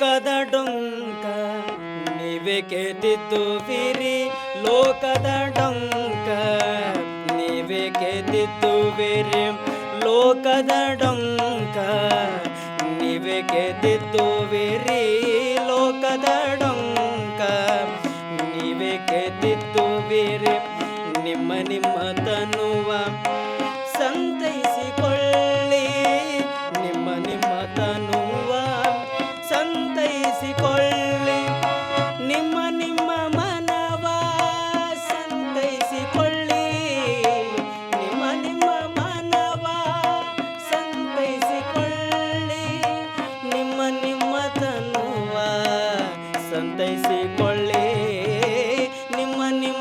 ಲೋಕದ ಡೊಂಕ, ನೀವೇ ಕೇತಿದ್ದುವಿರಿ ಲೋಕದ ಡೊಂಕ. ನೀವೇ ಕೇತಿದ್ದುವಿರಿ ಲೋಕದ ಡೊಂಕ, ನೀವೇ ಕೇತಿದ್ದುವಿರಿ ಲೋಕದ ಡೊಂಕ. ನೀವೇ ಕೇತಿದ್ದುವಿರಿ ನಿಮ್ಮ ನಿಮ್ಮ ತನ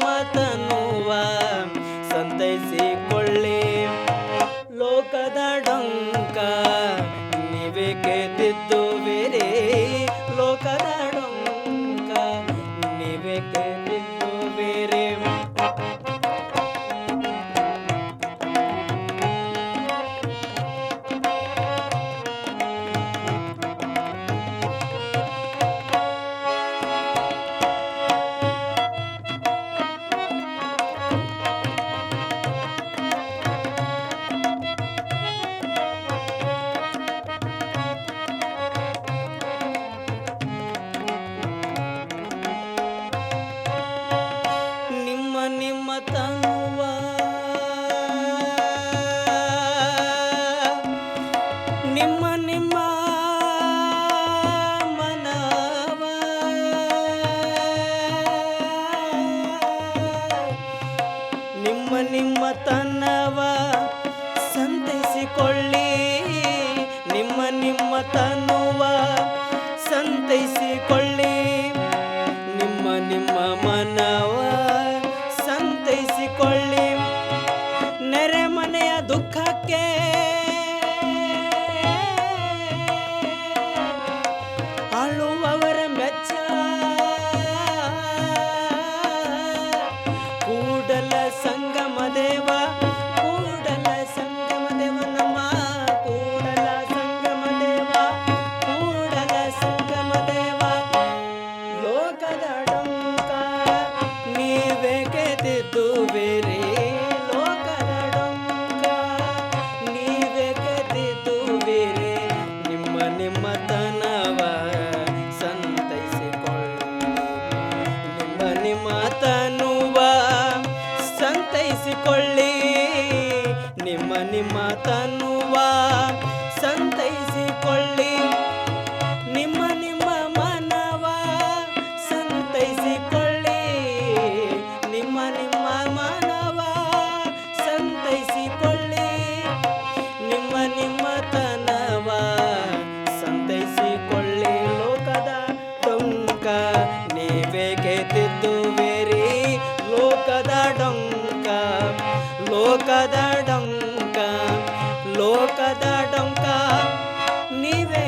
ನಿಮ್ಮ ನಿಮ್ಮ ತನುವ ಸಂತೈಸಿಕೊಳ್ಳಿ. ಲೋಕದ ಡೊಂಕ ನೀವೇ ಕೆತ್ತಿದ್ದುವಿರಿ ನಿಮ್ಮ ತನ್ನವ ಸಂತೈಸಿಕೊಳ್ಳಿ. ನಿಮ್ಮ ನಿಮ್ಮ ತನುವ ಸಂತೈಸಿಕೊಳ್ಳಿ. ನಿಮ್ಮ ನಿಮ್ಮ ಮನವ ಸಂತೈಸಿಕೊಳ್ಳಿ. ನೆರೆಮನೆಯ ದುಃಖಕ್ಕೆ ನಿಮ್ಮ ತನುವ ಸಂತೈಸಿಕೊಳ್ಳಿ. ನಿಮ್ಮ ನಿಮ್ಮ ಮನವ ಸಂತೈಸಿಕೊಳ್ಳಿ. ನಿಮ್ಮ ನಿಮ್ಮ ಮನವ ಸಂತೈಸಿಕೊಳ್ಳಿ. ನಿಮ್ಮ ನಿಮ್ಮ ತನವ ಸಂತೈಸಿಕೊಳ್ಳಿ. ಲೋಕದ ಡೊಂಕ ನೀವೇ ಮೇರಿ ಲೋಕದ ಡೊಂಕ ಲೋಕದ ಡೊಂಕ. లోకదంకా నీవే